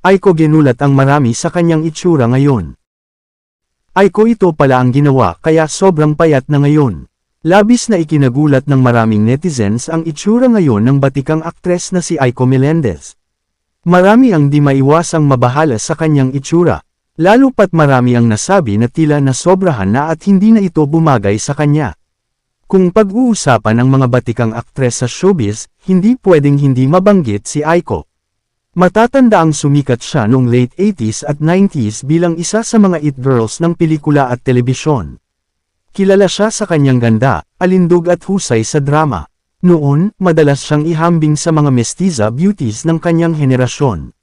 Aiko ginulat ang marami sa kanyang itsura ngayon. Aiko ito pala ang ginawa kaya sobrang payat na ngayon. Labis na ikinagulat ng maraming netizens ang itsura ngayon ng batikang aktres na si Aiko Melendez. Marami ang di maiwasang mabahala sa kanyang itsura, lalo pat marami ang nasabi na tila nasobrahan na at hindi na ito bumagay sa kanya. Kung pag-uusapan ng mga batikang aktres sa showbiz, hindi pwedeng hindi mabanggit si Aiko. Matatanda ang sumikat siya noong late 80s at 90s bilang isa sa mga it girls ng pelikula at telebisyon. Kilala siya sa kanyang ganda, alindog at husay sa drama. Noon, madalas siyang ihambing sa mga mestiza beauties ng kanyang henerasyon.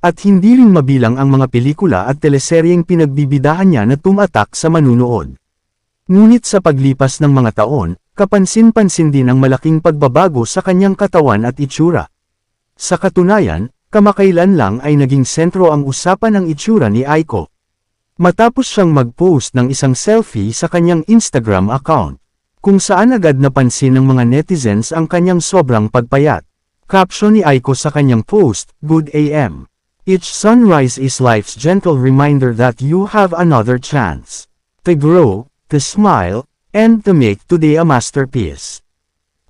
At hindi rin mabilang ang mga pelikula at teleseryeng pinagbibidahan niya na tumatak sa manunood. Ngunit sa paglipas ng mga taon, kapansin-pansin din ang malaking pagbabago sa kanyang katawan at itsura. Sa katunayan, kamakailan lang ay naging sentro ang usapan ng itsura ni Aiko. Matapos siyang mag-post ng isang selfie sa kanyang Instagram account, kung saan agad napansin ng mga netizens ang kanyang sobrang pagpayat. Caption ni Aiko sa kanyang post, Good AM. Each sunrise is life's gentle reminder that you have another chance. To grow, to smile, and to make today a masterpiece.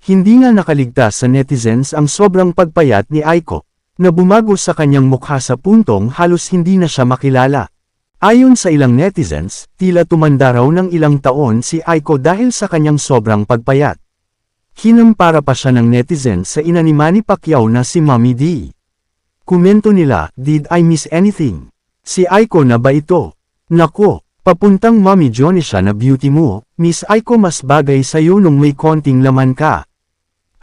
Hindi nga nakaligtas sa netizens ang sobrang pagpayat ni Aiko, na bumago sa kanyang mukha sa puntong halos hindi na siya makilala. Ayon sa ilang netizens, tila tumanda raw ng ilang taon si Aiko dahil sa kanyang sobrang pagpayat. Hinampara pa siya ng netizens sa ina ni Manny Pacquiao na si Mommy D. Komento nila, did I miss anything? Si Aiko na ba ito? Nako, papuntang Mommy Johnny siya na beauty mo, Miss Aiko mas bagay sa'yo nung may konting laman ka.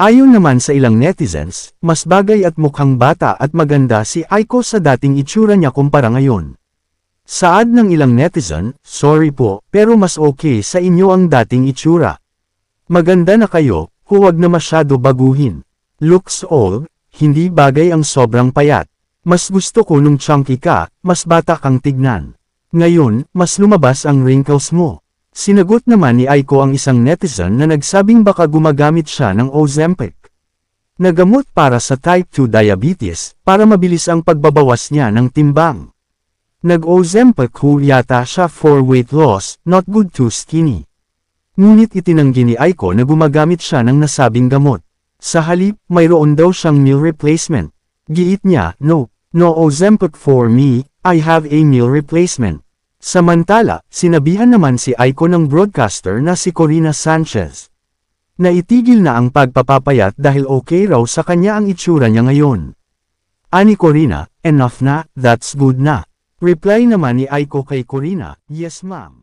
Ayon naman sa ilang netizens, mas bagay at mukhang bata at maganda si Aiko sa dating itsura niya kumpara ngayon. Saad ng ilang netizen, sorry po, pero mas okay sa inyo ang dating itsura. Maganda na kayo, huwag na masyado baguhin. Looks old, hindi bagay ang sobrang payat. Mas gusto ko nung chunky ka, mas bata kang tignan. Ngayon, mas lumabas ang wrinkles mo. Sinagot naman ni Aiko ang isang netizen na nagsabing baka gumagamit siya ng Ozempic. Nagamot para sa type 2 diabetes, para mabilis ang pagbabawas niya ng timbang. Nag-Ozempic ho yata siya for weight loss, not good to skinny. Ngunit itinanggi ni Aiko na gumagamit siya ng nasabing gamot. Sa halip, mayroon daw siyang meal replacement. Giit niya, no, no Ozempic for me, I have a meal replacement. Samantala, sinabihan naman si Aiko ng broadcaster na si Corina Sanchez. Naitigil na ang pagpapapayat dahil okay raw sa kanya ang itsura niya ngayon. Ani Corina, enough na, that's good na. Reply naman ni Aiko kay Corina, yes ma'am.